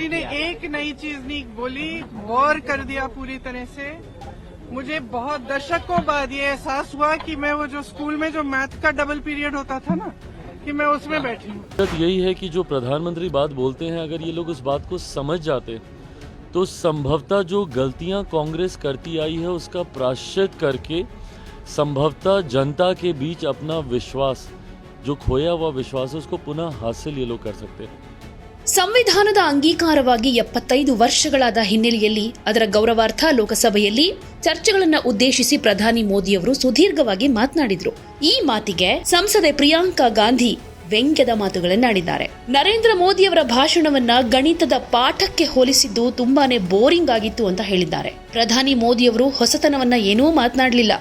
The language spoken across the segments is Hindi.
जी ने एक नई चीज़ नहीं बोली वॉर कर दिया पूरी तरह से। मुझे बहुत दशकों बाद ये एहसास हुआ कि मैं वो जो स्कूल में जो मैथ का डबल पीरियड होता था ना कि मैं उसमें बैठी हूँ। यही है कि जो प्रधानमंत्री बात बोलते हैं अगर ये लोग उस बात को समझ जाते तो संभवतः जो गलतियाँ कांग्रेस करती आई है उसका प्राश्चित करके संभवतः जनता के बीच अपना विश्वास जो खोया हुआ विश्वास है उसको पुनः हासिल ये लोग कर सकते हैं। ಸಂವಿಧಾನದ ಅಂಗೀಕಾರವಾಗಿ ಎಪ್ಪತ್ತೈದು ವರ್ಷಗಳಾದ ಹಿನ್ನೆಲೆಯಲ್ಲಿ ಅದರ ಗೌರವಾರ್ಥ ಲೋಕಸಭೆಯಲ್ಲಿ ಚರ್ಚೆಗಳನ್ನ ಉದ್ದೇಶಿಸಿ ಪ್ರಧಾನಿ ಮೋದಿಯವರು ಸುದೀರ್ಘವಾಗಿ ಮಾತನಾಡಿದರು. ಈ ಮಾತಿಗೆ ಸಂಸದೆ ಪ್ರಿಯಾಂಕಾ ಗಾಂಧಿ ವ್ಯಂಗ್ಯದ ಮಾತುಗಳನ್ನಾಡಿದ್ದಾರೆ. ನರೇಂದ್ರ ಮೋದಿಯವರ ಭಾಷಣವನ್ನ ಗಣಿತದ ಪಾಠಕ್ಕೆ ಹೋಲಿಸಿದ್ದು ತುಂಬಾನೇ ಬೋರಿಂಗ್ ಆಗಿತ್ತು ಅಂತ ಹೇಳಿದ್ದಾರೆ. ಪ್ರಧಾನಿ ಮೋದಿಯವರು ಹೊಸತನವನ್ನ ಏನೂ ಮಾತನಾಡಲಿಲ್ಲ.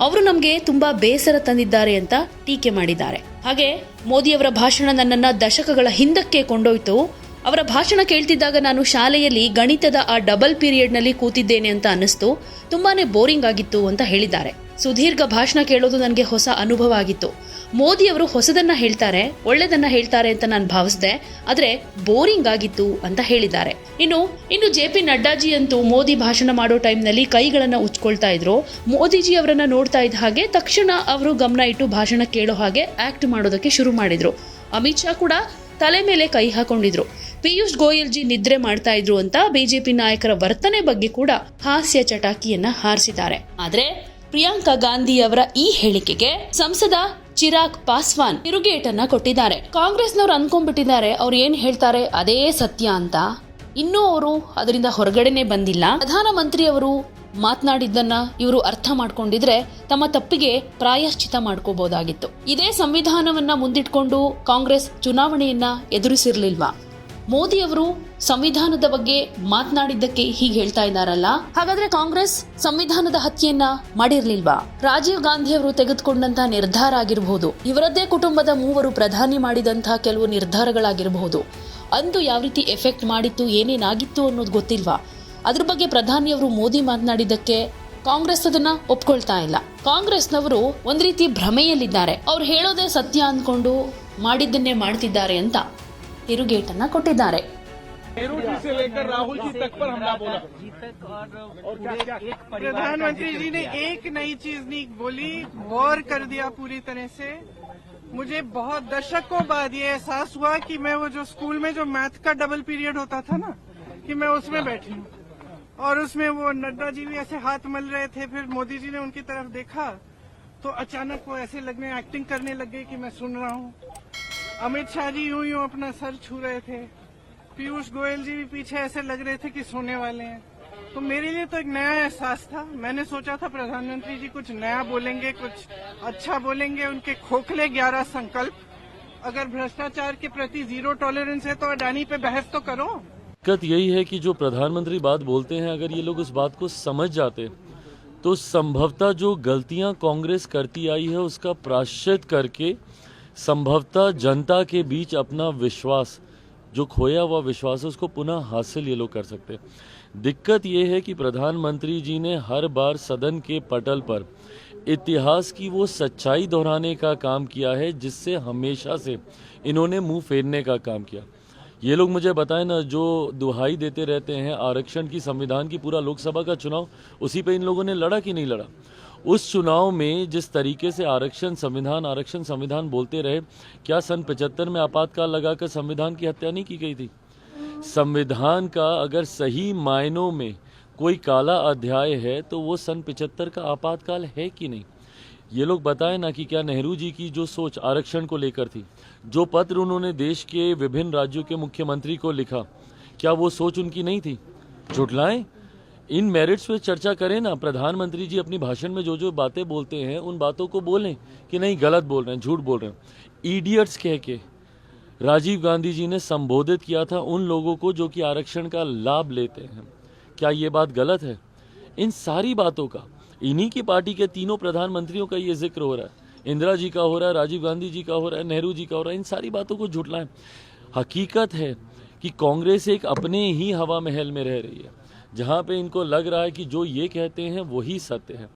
ಅವರು ನಮಗೆ ತುಂಬಾ ಬೇಸರ ತಂದಿದ್ದಾರೆ ಅಂತ ಟೀಕೆ ಮಾಡಿದ್ದಾರೆ. ಹಾಗೆ ಮೋದಿಯವರ ಭಾಷಣ ನನ್ನನ್ನ ದಶಕಗಳ ಹಿಂದಕ್ಕೆ ಕೊಂಡೊಯ್ತು. ಅವರ ಭಾಷಣ ಕೇಳ್ತಿದ್ದಾಗ ನಾನು ಶಾಲೆಯಲ್ಲಿ ಗಣಿತದ ಆ ಡಬಲ್ ಪೀರಿಯಡ್ನಲ್ಲಿ ಕೂತಿದ್ದೇನೆ ಅಂತ ಅನ್ನಿಸ್ತು. ತುಂಬಾನೇ ಬೋರಿಂಗ್ ಆಗಿತ್ತು ಅಂತ ಹೇಳಿದ್ದಾರೆ. ಸುದೀರ್ಘ ಭಾಷಣ ಕೇಳೋದು ನನಗೆ ಹೊಸ ಅನುಭವ ಆಗಿತ್ತು. ಮೋದಿ ಅವರು ಹೊಸದನ್ನ ಹೇಳ್ತಾರೆ, ಒಳ್ಳೆದನ್ನ ಹೇಳ್ತಾರೆ ಅಂತ ನಾನು ಭಾವಿಸಿದೆ, ಆದ್ರೆ ಬೋರಿಂಗ್ ಆಗಿತ್ತು ಅಂತ ಹೇಳಿದ್ದಾರೆ. ಇನ್ನು ಇನ್ನು ಜೆ ಪಿ ನಡ್ಡಾಜಿ ಅಂತೂ ಮೋದಿ ಭಾಷಣ ಮಾಡೋ ಟೈಮ್ನಲ್ಲಿ ಕೈಗಳನ್ನ ಉಚ್ಕೊಳ್ತಾ ಇದ್ರು. ಮೋದಿಜಿ ಅವರನ್ನ ನೋಡ್ತಾ ಇದ್ದ ಹಾಗೆ ತಕ್ಷಣ ಅವರು ಗಮನ ಇಟ್ಟು ಭಾಷಣ ಕೇಳೋ ಹಾಗೆ ಆಕ್ಟ್ ಮಾಡೋದಕ್ಕೆ ಶುರು ಮಾಡಿದ್ರು. ಅಮಿತ್ ಶಾ ಕೂಡ ತಲೆ ಮೇಲೆ ಕೈ ಹಾಕೊಂಡಿದ್ರು. ಪಿಯೂಷ್ ಗೋಯಲ್ ಜಿ ನಿದ್ರೆ ಮಾಡ್ತಾ ಇದ್ರು ಅಂತ ಬಿಜೆಪಿ ನಾಯಕರ ವರ್ತನೆ ಬಗ್ಗೆ ಕೂಡ ಹಾಸ್ಯ ಚಟಾಕಿಯನ್ನ ಹಾರಿಸಿದ್ದಾರೆ. ಆದ್ರೆ ಪ್ರಿಯಾಂಕಾ ಗಾಂಧಿ ಅವರ ಈ ಹೇಳಿಕೆಗೆ ಸಂಸದ ಚಿರಾಗ್ ಪಾಸ್ವಾನ್ ತಿರುಗೇಟನ್ನ ಕೊಟ್ಟಿದ್ದಾರೆ. ಕಾಂಗ್ರೆಸ್ನವ್ರು ಅನ್ಕೊಂಡ್ಬಿಟ್ಟಿದ್ದಾರೆ, ಅವ್ರು ಏನ್ ಹೇಳ್ತಾರೆ? ಅದೇ ಸತ್ಯ ಅಂತ. ಇನ್ನೂ ಅವರು ಅದರಿಂದ ಹೊರಗಡೆನೆ ಬಂದಿಲ್ಲ. ಪ್ರಧಾನಮಂತ್ರಿ ಅವರು ಮಾತನಾಡಿದ್ದನ್ನ ಇವರು ಅರ್ಥ ಮಾಡ್ಕೊಂಡಿದ್ರೆ ತಮ್ಮ ತಪ್ಪಿಗೆ ಪ್ರಾಯಶ್ಚಿತ ಮಾಡ್ಕೋಬಹುದಾಗಿತ್ತು ಇದೇ ಸಂವಿಧಾನವನ್ನ ಮುಂದಿಟ್ಕೊಂಡು ಕಾಂಗ್ರೆಸ್ ಚುನಾವಣೆಯನ್ನ ಎದುರಿಸಿರ್ಲಿಲ್ವಾ? ಮೋದಿ ಅವರು ಸಂವಿಧಾನದ ಬಗ್ಗೆ ಮಾತನಾಡಿದ್ದಕ್ಕೆ ಹೀಗೆ ಹೇಳ್ತಾ ಇದ್ದಾರಲ್ಲ? ಹಾಗಾದ್ರೆ ಕಾಂಗ್ರೆಸ್ ಸಂವಿಧಾನದ ಹತ್ಯೆಯನ್ನ ಮಾಡಿರ್ಲಿಲ್ವಾ? ರಾಜೀವ್ ಗಾಂಧಿ ಅವರು ತೆಗೆದುಕೊಂಡಂತಹ ನಿರ್ಧಾರ ಆಗಿರಬಹುದು ಇವರದ್ದೇ ಕುಟುಂಬದ ಮೂವರು ಪ್ರಧಾನಿ ಮಾಡಿದಂತಹ ಕೆಲವು ನಿರ್ಧಾರಗಳಾಗಿರಬಹುದು ಅಂದು ಯಾವ ರೀತಿ ಎಫೆಕ್ಟ್ ಮಾಡಿತ್ತು, ಏನೇನಾಗಿತ್ತು ಅನ್ನೋದು ಗೊತ್ತಿಲ್ವಾ? ಅದ್ರ ಬಗ್ಗೆ ಪ್ರಧಾನಿಯವರು ಮೋದಿ ಮಾತನಾಡಿದ್ದಕ್ಕೆ ಕಾಂಗ್ರೆಸ್ ಅದನ್ನ ಒಪ್ಕೊಳ್ತಾ ಇಲ್ಲ. ಕಾಂಗ್ರೆಸ್ನವರು ಒಂದ್ ರೀತಿ ಭ್ರಮೆಯಲ್ಲಿದ್ದಾರೆ. ಅವ್ರು ಹೇಳೋದೇ ಸತ್ಯ ಅಂದ್ಕೊಂಡು ಮಾಡಿದ್ದನ್ನೇ ಮಾಡ್ತಿದ್ದಾರೆ ಅಂತ. ತಿರುಗೇಟನ್ನ ಕೊಟ್ಟಿದ್ದಾರೆ नेहरू जी से लेकर राहुल जी तक पर हमला बोला प्रधानमंत्री जी ने एक नई चीज नहीं बोली वॉर कर दिया पूरी तरह से मुझे बहुत दशकों बाद ये एहसास हुआ कि मैं वो जो स्कूल में जो मैथ का डबल पीरियड होता था ना कि मैं उसमें बैठी हूँ और उसमें वो नड्डा जी भी ऐसे हाथ मल रहे थे फिर मोदी जी ने उनकी तरफ देखा तो अचानक वो ऐसे लगने एक्टिंग करने लग गए कि मैं सुन रहा हूँ अमित शाह जी यूँ यूँ अपना सर छू रहे थे। पीयूष गोयल जी भी पीछे ऐसे लग रहे थे कि सोने वाले हैं। तो मेरे लिए तो एक नया एहसास था। मैंने सोचा था प्रधानमंत्री जी कुछ नया बोलेंगे, कुछ अच्छा बोलेंगे, उनके खोखले ग्यारह संकल्प। अगर भ्रष्टाचार के प्रति ज़ीरो टॉलरेंस है तो अडानी पे बहस तो करो। दिक्कत यही है कि जो प्रधानमंत्री बात बोलते हैं, अगर ये लोग उस बात को समझ जाते तो संभवतः जो गलतियाँ कांग्रेस करती आई है, उसका प्राश्चित करके संभवतः जनता के बीच अपना विश्वास, जो खोया हुआ विश्वास है, उसको पुनः हासिल ये लोग कर सकते दिक्कत ये है कि प्रधानमंत्री जी ने हर बार सदन के पटल पर इतिहास की वो सच्चाई दोहराने का काम किया है, जिससे हमेशा से इन्होंने मुँह फेरने का काम किया। ये लोग मुझे बताएँ ना, जो दुहाई देते रहते हैं, आरक्षण की संविधान की पूरा लोकसभा का चुनाव, उसी पे इन लोगों ने लड़ा कि नहीं लड़ा? उस चुनाव में जिस तरीके से आरक्षण संविधान आरक्षण संविधान बोलते रहे, क्या सन पचहत्तर में आपातकाल लगाकर संविधान की हत्या नहीं की गई थी? संविधान का अगर सही मायनों में कोई काला अध्याय है तो वो सन पिचहत्तर का आपातकाल है कि नहीं? ये लोग बताएँ ना कि क्या नेहरू जी की जो सोच आरक्षण को लेकर थी, जो पत्र उन्होंने देश के विभिन्न राज्यों के मुख्यमंत्री को लिखा, क्या वो सोच उनकी नहीं थी? झुटलाएँ इन मेरिट्स पे चर्चा करें ना, प्रधानमंत्री जी अपनी भाषण में जो जो बातें बोलते हैं, उन बातों को बोलें कि नहीं, गलत बोल रहे हैं, झूठ बोल रहे हैं। ईडियट्स कह के, राजीव गांधी जी ने संबोधित किया था उन लोगों को जो कि आरक्षण का लाभ लेते हैं। क्या ये बात गलत है? इन सारी बातों का, इन्हीं की पार्टी के तीनों प्रधानमंत्रियों का ये ज़िक्र हो रहा है। इंदिरा जी का हो रहा है, राजीव गांधी जी का हो रहा है, नेहरू जी का हो रहा है, इन सारी बातों को झुटलाएँ हकीकत है कि कांग्रेस एक अपने ही हवा महल में रह रही है। जहाँ पे इनको लग रहा है कि जो ये कहते हैं वही सत्य है।